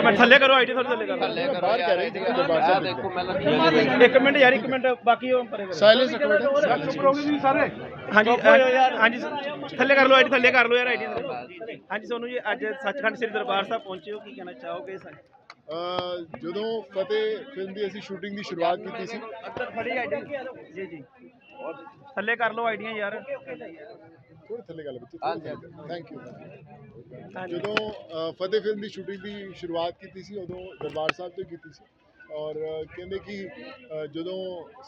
ਇੱਕ ਮਿੰਟ ਥੱਲੇ ਕਰੋ ਆਈਡੀ ਥੋੜੀ ਥੱਲੇ ਕਰੋ। ਥੱਲੇ ਕਰੋ ਬਾਹਰ ਕਹਿ ਰਹੀ ਸੀ ਕਿ ਦੇਖੋ ਮੈਂ ਲੱਗੀ ਇੱਕ ਮਿੰਟ ਯਾਰ ਇੱਕ ਮਿੰਟ ਬਾਕੀ ਉਹ ਪਰੇ ਕਰੋ। ਸਾਇਲੈਂਸ ਇੱਕ ਮਿੰਟ। ਹਾਂਜੀ ਅ- ਹਾਂਜੀ ਥੱਲੇ ਕਰ ਲਓ ਆਈਡੀ ਥੱਲੇ ਕਰ ਲਓ ਯਾਰ ਆਈਡੀ ਹਾਂਜੀ ਸੋਨੂੰ ਜੀ ਅੱਜ ਸੱਚਖੰਡ ਸ੍ਰੀ ਦਰਬਾਰ ਸਾਹਿਬ ਪਹੁੰਚੇ ਹੋ ਕੀ ਕਹਿਣਾ ਚਾਹੋਗੇ ਅਹ ਜਦੋਂ ਫਤਿਹ ਫਿਲਮ ਦੀ ਅਸੀਂ ਸ਼ੂਟਿੰਗ ਦੀ ਸ਼ੁਰੂਆਤ ਕੀਤੀ ਸੀ। ਅੰਦਰ ਫੜੀ ਆਈਡੀ। ਜੀ ਜੀ। ਥੱਲੇ ਕਰ ਲਓ ਆਈਡੀਆਂ ਯਾਰ। ਥੋੜੇ ਥੱਲੇ ਗੱਲ ਬੱਚੇ ਥੈਂਕ ਯੂ ਜਦੋਂ ਫਤਿਹ ਫਿਲਮ ਦੀ ਸ਼ੂਟਿੰਗ ਦੀ ਸ਼ੁਰੂਆਤ ਕੀਤੀ ਸੀ ਉਦੋਂ ਦਰਬਾਰ ਸਾਹਿਬ ਤੋਂ ਕੀਤੀ ਸੀ। ਔਰ ਕਹਿੰਦੇ ਕਿ ਜਦੋਂ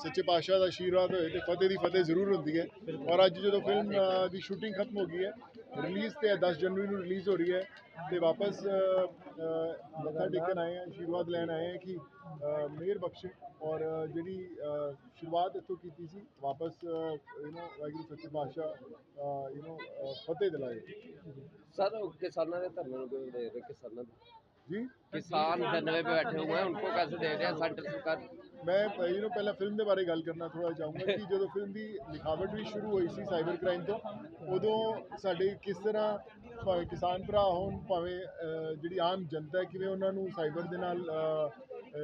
ਸੱਚੇ ਪਾਤਸ਼ਾਹ ਦਾ ਆਸ਼ੀਰਵਾਦ ਹੋਏ ਤੇ ਫਤਿਹ ਦੀ ਫਤਿਹ ਜ਼ਰੂਰ ਹੁੰਦੀ ਹੈ। ਔਰ ਅੱਜ ਜਦੋਂ ਫਿਲਮ ਦੀ ਸ਼ੂਟਿੰਗ ਖਤਮ ਹੋ ਗਈ ਹੈ ਰਿਲੀਜ਼ ਤੇ ਹੈ, 10 ਜਨਵਰੀ ਨੂੰ ਰਿਲੀਜ਼ ਹੋ ਰਹੀ ਹੈ ਤੇ ਵਾਪਸ ਅਹ, ਅਹ, ਮੱਥਾ ਟੇਕਣ ਆਏ ਹਾਂ ਆਸ਼ੀਰਵਾਦ ਲੈਣ ਆਏ ਹਾਂ ਕਿ ਅਹ, ਮਿਹਰ ਬਖਸ਼ੇ ਔਰ ਅਹ, ਜਿਹੜੀ ਅਹ, ਸ਼ੁਰੂਆਤ ਇੱਥੋਂ ਕੀਤੀ ਸੀ ਵਾਪਸ ਯੂ نو ਵਾਹਿਗੁਰੂ ਸੱਚੇ ਪਾਤਸ਼ਾਹ ਯੂ نو ਫਤਿਹ ਦਿਲਾਏ सर किसानों के धरने को दे रहे किसानों जी किसान धरने पे बैठे हुए हैं उनको कैसे दे रहे हैं सेंटर सरकार ਮੈਂ ਯੂ نو ਪਹਿਲਾਂ ਫਿਲਮ ਦੇ ਬਾਰੇ ਗੱਲ ਕਰਨਾ ਥੋੜਾ ਚਾਹੂੰਗਾ ਕਿ ਜਦੋਂ ਫਿਲਮ ਦੀ ਲਿਖਾਵਟ ਵੀ ਸ਼ੁਰੂ ਹੋਈ ਸੀ ਸਾਈਬਰ ਕ੍ਰਾਈਮ ਤੋਂ ਉਦੋਂ ਸਾਡੇ ਕਿਸ ਤਰ੍ਹਾਂ ਭਾਵੇਂ ਕਿਸਾਨ ਭਰਾ ਹੋਣ ਭਾਵੇਂ ਅਹ, ਜਿਹੜੀ ਆਮ ਜਨਤਾ ਹੈ ਕਿਵੇਂ ਉਹਨਾਂ ਨੂੰ ਸਾਈਬਰ ਦੇ ਨਾਲ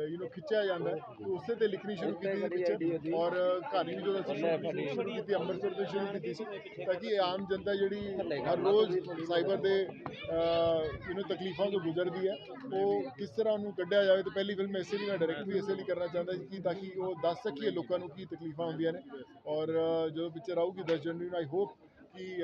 ਯੂ نو ਖਿੱਚਿਆ ਜਾਂਦਾ ਹੈ ਤੇ ਉਸੇ ਤੇ ਲਿਖਣੀ ਸ਼ੁਰੂ ਕੀਤੀ ਸੀ ਪਿਕਚਰ ਔਰ ਅਹ, ਕਹਾਣੀ ਵੀ ਜਦੋਂ ਅਸੀਂ ਸ਼ੁਰੂ- ਸ਼ੁਰੂ ਕੀਤੀ ਅੰਮ੍ਰਿਤਸਰ ਤੋਂ ਸ਼ੁਰੂ ਕੀਤੀ ਸੀ ਤਾਂ ਕਿ ਇਹ ਆਮ ਜਨਤਾ ਜਿਹੜੀ ਹਰ ਰੋਜ਼ ਸਾਈਬਰ ਦੇ ਯੂ نو ਤਕਲੀਫਾਂ ਤੋਂ ਗੁਜ਼ਰਦੀ ਹੈ ਉਹ ਕਿਸ ਤਰ੍ਹਾਂ ਉਹਨੂੰ ਕੱਢਿਆ ਜਾਵੇ ਤੇ ਪਹਿਲੀ ਫਿਲਮ ਇਸੇ ਲਈ ਮੈਂ ਡਾਇਰੈਕਟ ਵੀ ਇਸੇ ਲਈ ਕਰਨਾ ਚਾਹੁੰਦਾ ਸੀ ਕਿ ਤਾਂ ਕਿ ਉਹ ਦੱਸ ਸਕੀਏ ਲੋਕਾਂ ਨੂੰ ਕੀ ਤਕਲੀਫਾਂ ਹੁੰਦੀਆਂ ਨੇ ਔਰ ਅਹ, ਜਦੋਂ ਪਿਕਚਰ ਆਊਗੀ 10 ਜਨਵਰੀ ਨੂੰ ਆਈ ਹੋਪ ਕਿ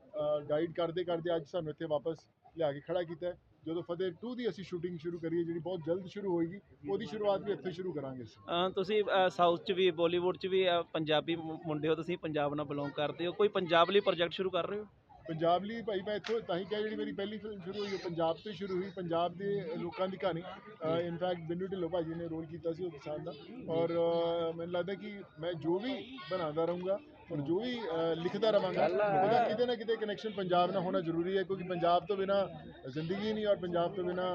ਗਾਈਡ ਕਰਦੇ ਕਰਦੇ ਅੱਜ ਸਾਨੂੰ ਇੱਥੇ ਵਾਪਸ ਲਿਆ ਕੇ ਖੜਾ ਕੀਤਾ। ਜਦੋਂ ਫਤਿਹ 2 ਦੀ ਅਸੀਂ ਸ਼ੂਟਿੰਗ ਸ਼ੁਰੂ ਕਰੀਏ ਜਿਹੜੀ ਬਹੁਤ ਜਲਦ ਸ਼ੁਰੂ ਹੋਏਗੀ ਉਹਦੀ ਸ਼ੁਰੂਆਤ ਵੀ ਇੱਥੇ ਸ਼ੁਰੂ ਕਰਾਂਗੇ ਤੁਸੀਂ ਸਾਊਥ ਚ ਵੀ ਬਾਲੀਵੁੱਡ ਚ ਵੀ ਪੰਜਾਬੀ ਮੁੰਡੇ ਹੋ ਤੁਸੀਂ ਪੰਜਾਬ ਨਾਲ ਬਿਲੋਂਗ ਕਰਦੇ ਹੋ। ਕੋਈ ਪੰਜਾਬ ਲਈ ਪ੍ਰੋਜੈਕਟ ਸ਼ੁਰੂ ਕਰ ਰਹੇ ਹੋ? ਪੰਜਾਬ ਲਈ ਭਾਈ ਮੈਂ ਇੱਥੋਂ ਤਾਂ ਹੀ ਕਿਹਾ ਜਿਹੜੀ ਮੇਰੀ ਪਹਿਲੀ ਫਿਲਮ ਸ਼ੁਰੂ ਹੋਈ ਉਹ ਪੰਜਾਬ ਤੋਂ ਸ਼ੁਰੂ ਹੋਈ ਪੰਜਾਬ ਦੇ ਲੋਕਾਂ ਦੀ ਕਹਾਣੀ। ਇਨਫੈਕਟ ਬਿੰਦੂ ਢਿੱਲੋਂ ਭਾਜੀ ਨੇ ਰੋਲ ਕੀਤਾ ਸੀ ਉਹ ਕਿਸਾਨ ਦਾ। ਔਰ ਮੈਨੂੰ ਲੱਗਦਾ ਕਿ ਮੈਂ ਜੋ ਵੀ ਬਣਾਉਂਦਾ ਰਹੂੰਗਾ ਔਰ ਜੋ ਵੀ ਲਿਖਦਾ ਰਵਾਂਗਾ ਉਹਦਾ ਕਿਤੇ ਨਾ ਕਿਤੇ ਕਨੈਕਸ਼ਨ ਪੰਜਾਬ ਨਾਲ ਹੋਣਾ ਜ਼ਰੂਰੀ ਹੈ ਕਿਉਂਕਿ ਪੰਜਾਬ ਤੋਂ ਬਿਨਾ ਜ਼ਿੰਦਗੀ ਨਹੀਂ ਔਰ ਪੰਜਾਬ ਤੋਂ ਬਿਨਾ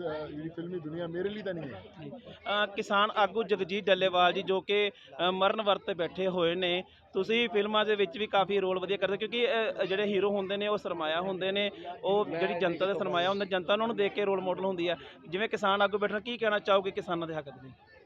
ਜਿਹੜੀ ਫਿਲਮੀ ਦੁਨੀਆ ਮੇਰੇ ਲਈ ਤਾਂ ਨਹੀਂ ਹੈ। ਕਿਸਾਨ ਆਗੂ ਜਗਜੀਤ ਡੱਲੇਵਾਲ ਜੀ ਜੋ ਕਿ ਮਰਨ ਵਰਤ ਤੇ ਬੈਠੇ ਹੋਏ ਨੇ ਤੁਸੀਂ ਫਿਲਮਾਂ ਦੇ ਵਿੱਚ ਵੀ ਕਾਫੀ ਰੋਲ ਵਧੀਆ ਕਰਦੇ ਕਿਉਂਕਿ ਜਿਹੜੇ ਹੀਰੋ ਹੁੰਦੇ ਨੇ ਉਹ ਸਰਮਾਇਆ ਹੁੰਦੇ ਨੇ ਉਹ ਜਿਹੜੀ ਜਨਤਾ ਦਾ ਸਰਮਾਇਆ ਹੁੰਦਾ ਜਨਤਾ ਉਹਨਾਂ ਨੂੰ ਦੇਖ ਕੇ ਰੋਲ ਮਾਡਲ ਹੁੰਦੀ ਆ ਜਿਵੇਂ ਕਿਸਾਨ ਆਗੂ ਬੈਠਣਾ ਕੀ ਕਹਿਣਾ ਚਾਹੋਗੇ ਕਿਸਾਨਾਂ ਦੇ ਹੱਕ ਦੇ? ਲਈ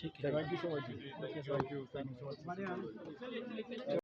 Take care. Thank you so much. Thank you. Thank you so much.